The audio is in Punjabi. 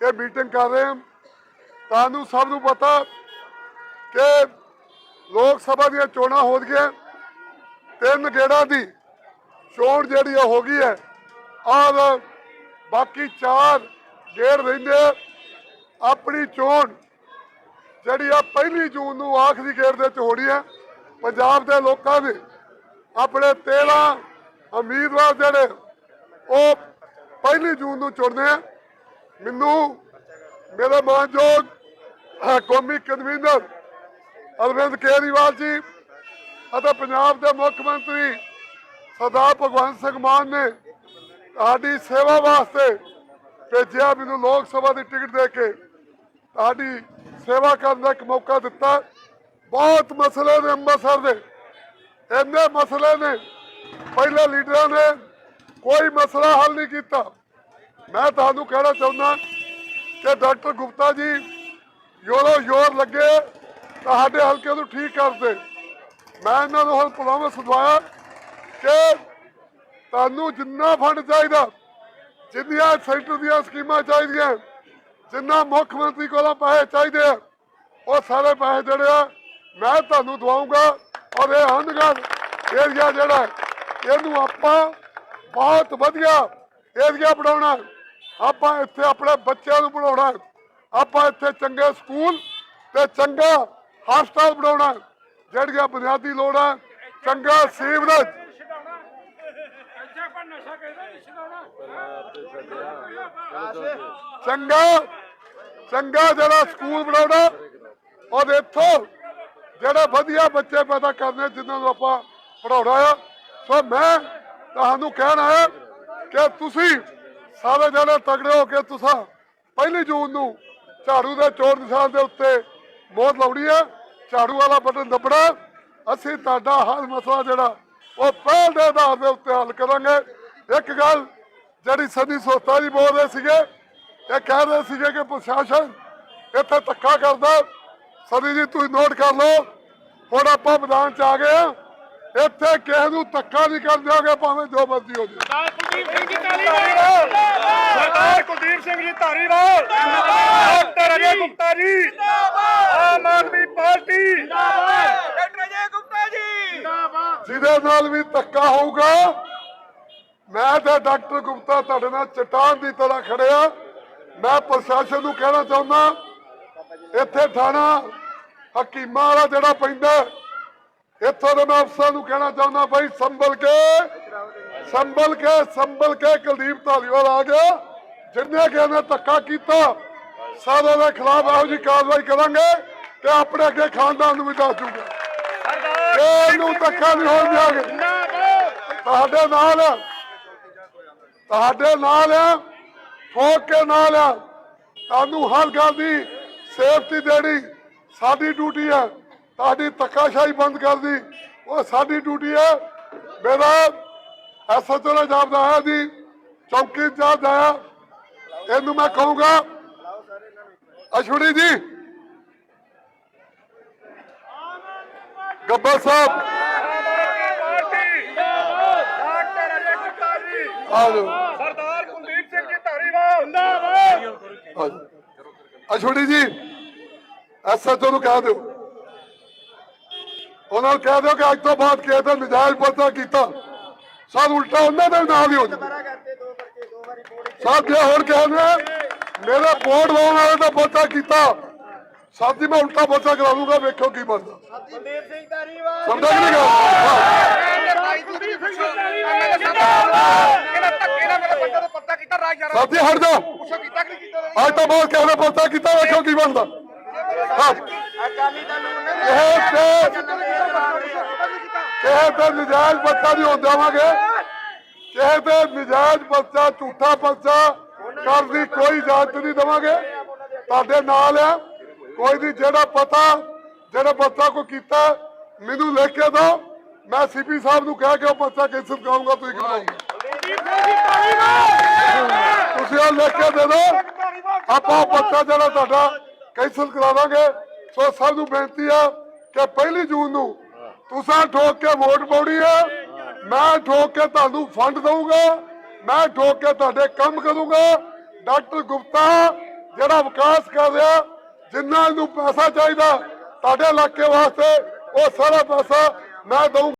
ਇਹ ਮੀਟਿੰਗ ਕਰ ਰਹੇ ਹਾਂ। ਤੁਹਾਨੂੰ ਸਭ ਨੂੰ ਪਤਾ ਕਿ ਲੋਕ ਸਭਾ ਦੀਆਂ ਚੋਣਾਂ ਹੋ ਗਈਆਂ ਤਿੰਨ ਗੇੜਾਂ ਦੀ ਚੋਣ ਜਿਹੜੀ ਆ ਹੋ ਗਈ ਹੈ। ਔਰ ਬਾਕੀ ਚਾਰ ਗੇੜ ਰਹਿੰਦੇ ਆਪਣੀ ਚੋਣ ਜਿਹੜੀ ਆ ਪਹਿਲੀ ਜੂਨ ਨੂੰ ਆਖਰੀ ਗੇੜ ਦੇ ਵਿੱਚ ਹੋਣੀ ਹੈ ਪੰਜਾਬ ਦੇ ਲੋਕਾਂ ਨੇ ਆਪਣੇ 13 ਉਮੀਦਵਾਰ ਜਿਹੜੇ ਉਹ ਪਹਿਲੀ ਜੂਨ ਨੂੰ ਚੁਣਦੇ ਆ। ਮੈਨੂੰ ਮੇਰੇ ਮਾਨਯੋਗ ਕੌਮੀ ਕਨਵੀਨਰ ਅਰਵਿੰਦ ਕੇਜਰੀਵਾਲ ਜੀ ਅਤੇ ਪੰਜਾਬ ਦੇ ਮੁੱਖ ਮੰਤਰੀ ਸਰਦਾਰ ਭਗਵੰਤ ਸਿੰਘ ਮਾਨ ਨੇ ਤੁਹਾਡੀ ਸੇਵਾ ਵਾਸਤੇ ਭੇਜਿਆ ਮੈਨੂੰ ਲੋਕ ਸਭਾ ਦੀ ਟਿਕਟ ਦੇ ਕੇ। ਤੁਹਾਡੀ ਸੇਵਾ ਕਰਨ ਦਾ ਇੱਕ ਮੌਕਾ ਦਿੱਤਾ। ਬਹੁਤ ਮਸਲੇ ਨੇ ਅੰਮ੍ਰਿਤਸਰ ਦੇ। ਇੰਨੇ ਮਸਲੇ ਨੇ। ਪਹਿਲੇ ਲੀਡਰਾਂ ਨੇ ਕੋਈ ਮਸਲਾ ਹੱਲ ਨਹੀਂ ਕੀਤਾ। ਮੈਂ ਤੁਹਾਨੂੰ ਕਹਿਣਾ ਚਾਹੁੰਦਾ ਕਿ ਡਾਕਟਰ ਗੁਪਤਾ ਜੀ, ਯੋਰੋ ਯੋਰ ਲੱਗੇ, ਤੁਹਾਡੇ ਹਲਕੇ ਨੂੰ ਠੀਕ ਕਰਦੇ ਮੈਂ ਇਹਨਾਂ ਨੂੰ ਹੁਣ ਪ੍ਰੋਮਿਸ ਦਵਾਇਆ ਕਿ ਤੁਹਾਨੂੰ ਜਿੰਨਾ ਫੰਡ ਚਾਹੀਦਾ, ਜਿੰਨੀਆਂ ਸੈਂਟਰ ਦੀਆਂ ਸਕੀਮਾਂ ਚਾਹੀਦੀਆਂ, ਜਿੰਨਾ ਮੁੱਖ ਮੰਤਰੀ ਕੋਲੋਂ ਪੈਸੇ ਚਾਹੀਦੇ ਆ, ਉਹ ਸਾਰੇ ਪੈਸੇ ਜਿਹੜੇ ਆ, ਮੈਂ ਤੁਹਾਨੂੰ ਦਵਾਉਂਗਾ। ਔਰ ਇਹ ਹੰਦਗੜ ਏਰੀਆ ਜਿਹੜਾ ਇਹਨੂੰ ਆਪਾਂ ਬਹੁਤ ਵਧੀਆ ਏਰੀਆ ਬਣਾਉਣਾ ਆਪਾਂ ਇੱਥੇ ਆਪਣੇ ਬੱਚਿਆਂ ਨੂੰ ਹੈ। ਆਪਾਂ ਇੱਥੇ ਚੰਗੇ ਸਕੂਲ ਤੇ ਚੰਗਾ ਹਸਪਤਾਲ ਬਣਾਉਣਾ। ਜਿਹੜੀਆਂ ਬੁਨਿਆਦੀ ਲੋੜਾਂ ਚੰਗਾ ਸੀਵਰੇਜ ਚੰਗਾ ਚੰਗਾ ਜਿਹੜਾ ਸਕੂਲ ਬਣਾਉਣਾ ਔਰ ਇੱਥੋਂ ਜਿਹੜੇ ਵਧੀਆ ਬੱਚੇ ਪੈਦਾ ਕਰਨੇ ਜਿਨ੍ਹਾਂ ਨੂੰ ਆਪਾਂ ਪੜਾਉਣਾ ਆ ਸੋ ਮੈਂ ਤੁਹਾਨੂੰ ਕਹਿਣਾ ਹੈ ਕਿ ਤੁਸੀਂ ਸਾਰੇ ਜਣੇ ਤਗੜੇ ਹੋ ਕੇ ਤੁਸੀਂ ਪਹਿਲੀ ਜੂਨ ਨੂੰ ਝਾੜੂ ਦੇ ਚੋਣ ਨਿਸ਼ਾਨ ਦੇ ਉੱਤੇ ਮੋਹਰ ਲਾਉਣੀ ਹੈ। ਝਾੜੂ ਵਾਲਾ ਬਟਨ ਦੱਬਣਾ ਅਸੀਂ ਤੁਹਾਡਾ ਹਰ ਮਸਲਾ ਜਿਹੜਾ ਉਹ ਪਹਿਲ ਦੇ ਆਧਾਰ ਦੇ ਉੱਤੇ ਹੱਲ ਕਰਾਂਗੇ। ਇੱਕ ਗੱਲ ਜਿਹੜੀ ਸਦੀ ਸੋਤਾ ਜੀ ਬੋਲ ਰਹੇ ਸੀਗੇ, ਇਹ ਕਹਿ ਰਹੇ ਸੀਗੇ ਕਿ ਪ੍ਰਸ਼ਾਸਨ ਇੱਥੇ ਧੱਕਾ ਕਰਦਾ ਸਦੀ ਜੀ, ਤੁਸੀਂ ਨੋਟ ਕਰ ਲਓ। ਹੁਣ ਆਪਾਂ ਮੈਦਾਨ ਚ ਆ ਗਏ ਆ ਇੱਥੇ ਕਿਸੇ ਨੂੰ ਧੱਕਾ ਨਹੀਂ ਕਰ ਦਿਆਂਗੇ ਭਾਵੇਂ ਜੋ ਮਰਜ਼ੀ ਹੋ ਜਾਏ Kuldeep Singh ji Dhaliwal Sardar Kuldeep Singh ji Dhaliwal doctor Ajay Gupta ji. Aam Aadmi party. Doctor Ajay Gupta ji. ਜਿਹਦੇ ਨਾਲ ਵੀ ਧੱਕਾ ਹੋਊਗਾ ਮੈਂ ਤੇ ਡਾਕਟਰ ਗੁਪਤਾ ਤੁਹਾਡੇ ਨਾਲ ਚਟਾਨ ਦੀ ਤਰ੍ਹਾਂ ਖੜਿਆ ਮੈਂ ਪ੍ਰਸ਼ਾਸਨ ਨੂੰ ਕਹਿਣਾ ਚਾਹੁੰਦਾ ਇੱਥੇ ਥਾਣਾ ਹਕੀਮਾਂ ਵਾਲਾ ਜਿਹੜਾ ਪੈਂਦਾ ਇੱਥੋਂ ਦੇ ਮੈਂ ਅਫਸਰਾਂ ਨੂੰ ਕਹਿਣਾ ਚਾਹੁੰਦਾ ਭਾਈ ਸੰਭਲ ਕੇ ਸੰਭਲ ਕੇ ਸੰਭਲ ਕੇ ਕੁਲਦੀਪ ਧਾਲੀਵਾਲ ਆ ਗਿਆ। ਜਿੰਨੇ ਕਿ ਇਹਨੇ ਧੱਕਾ ਕੀਤਾ ਸਾਰਿਆਂ ਦੇ ਖਿਲਾਫ ਇਹੋ ਜੀ ਕਾਰਵਾਈ ਕਰਾਂਗੇ ਤੇ ਆਪਣੇ ਅੱਗੇ ਖਾਨਦਾਨ ਨੂੰ ਵੀ ਦੱਸ ਦੂੰਗਾ। ਇਹਨੂੰ ਧੱਕਾ ਨਹੀਂ ਹੋਣ ਦਿਆਂਗੇ। ਤੁਹਾਡੇ ਨਾਲ। ਤੁਹਾਡੇ ਨਾਲ ਠੋਕ ਕੇ ਨਾਲ ਤੁਹਾਨੂੰ ਹਰ ਗੱਲ ਦੀ ਸੇਫਟੀ ਦੇਣੀ ਸਾਡੀ ਡਿਊਟੀ ਹੈ ਤੁਹਾਡੀ ਧੱਕਾਸ਼ਾਹੀ ਬੰਦ ਕਰਦੀ ਉਹ ਸਾਡੀ ਡਿਊਟੀ ਹੈ। ਮੇਰਾ ਐਸਐਚਓ ਨੇ ਜਾਪਦਾ ਹੈ ਜੀ। ਚੌਕੀ ਇੰਚਾਰਜ ਆਇਆ ਇਹਨੂੰ ਮੈਂ ਕਹੂੰਗਾ ਅਸ਼ਵਨੀ ਜੀ। ਗੱਬਰ ਸਾਹਿਬ। ਸਰਦਾਰ ਕੁਲਦੀਪ ਸਿੰਘ ਜੀ ਜਿੰਦਾਬਾਦ ਅਛੋੜੀ ਜੀ ਐਸਐਚਓ ਨੂੰ ਕਹਿ ਦਿਓ। ਉਹਨਾਂ ਨੂੰ ਕਹਿ ਦਿਓ ਕਿ ਅੱਜ ਤੋਂ ਬਾਅਦ ਕਿਸੇ ਤੇ ਨਜਾਇਜ਼ ਪਰਚਾ ਕੀਤਾ। ਸਭ ਉਲਟਾ ਉਹਨਾਂ ਦੇ ਨਾਲ ਹੀ ਹੋ ਜਾਵੇ ਸਾਹਿਬ ਜੇ ਹੋਰ ਕਹਿੰਦੇ ਮੇਰੇ ਬੋਰਡ ਲਾਉਣ ਵਾਲੇ ਦਾ ਪਰਚਾ ਕੀਤਾ। ਸਾਹਿਬ ਜੀ ਮੈਂ ਉਲਟਾ ਪਰਚਾ ਕਰਾ ਦੂੰਗਾ ਵੇਖੋ ਕੀ ਬਣਦਾ। ਕੁਲਦੀਪ ਸਿੰਘ ਧਾਰੀਵਾਲ। ਸਮਝਾ ਕਿ ਨਹੀਂ ਜੀ ਸਾਹਿਬ ਜੀ ਹਟ ਕੀਤਾ ਅੱਜ ਤੋਂ ਬਾਅਦ ਕਿਸੇ ਨੇ ਪਰਚਾ ਕੀਤਾ ਵੇਖੋ ਕੀ ਬਣਦਾ। ਅਕਾਲੀ ਦਲ ਨੂੰ ਇਹ ਕਿਸੇ ਤੇ ਨਜਾਇਜ਼ ਬੱਚਾ ਨਹੀਂ ਹੋਣ ਕਿਸੇ ਤੇ ਨਜਾਇਜ਼ ਬੱਚਾ ਝੂਠਾ ਬੱਚਾ ਕਰਨ ਦੀ ਕੋਈ ਇਜਾਜ਼ਤ ਨਹੀਂ ਦੇਵਾਂਗੇ। ਤੁਹਾਡੇ ਨਾਲ ਆ। ਕੋਈ ਨਹੀਂ, ਜਿਹੜਾ ਪਤਾ, ਜਿਹੜਾ ਬੱਚਾ ਕੋ ਕੀਤਾ, ਮੈਨੂੰ ਲਿਖ ਕੇ ਦਿਓ। ਮੈਂ ਸੀਪੀ ਸਾਹਿਬ ਨੂੰ ਕਹਿ ਕੇ ਉਹ ਬੱਚਾ ਕੈਂਸਲ ਕਰਾਉਂਗਾ ਤੁਸੀਂ ਕਰਾਉਂਗੇ ਤੁਸੀਂ ਉਹ ਲਿਖ ਕੇ ਦੇ ਦਿਓ। ਆਪਾਂ ਉਹ ਬੱਚਾ ਜਿਹੜਾ ਤੁਹਾਡਾ ਕੈਂਸਲ ਕਰਾ ਦਾਂਗੇ। ਸੋ ਸਭ ਨੂੰ ਬੇਨਤੀ ਆ ਕਿ ਪਹਿਲੀ ਜੂਨ ਨੂੰ ਤੁਸੀਂ ਠੋਕ ਕੇ ਵੋਟ ਪਾਉਣੀ ਹੈ। ਮੈਂ ਠੋਕ ਕੇ ਤੁਹਾਨੂੰ ਫੰਡ ਦਊਂਗਾ। ਮੈਂ ਠੋਕ ਕੇ ਤੁਹਾਡੇ ਕੰਮ ਕਰੂੰਗਾ। ਡਾਕਟਰ ਗੁਪਤਾ, ਜਿਹੜਾ ਵਿਕਾਸ ਕਰ ਰਿਹਾ, ਜਿੰਨਾ ਇਹਨੂੰ ਪੈਸਾ ਚਾਹੀਦਾ ਤੁਹਾਡੇ ਇਲਾਕੇ ਵਾਸਤੇ, ਉਹ ਸਾਰਾ ਪੈਸਾ ਮੈਂ ਦਊਂਗਾ।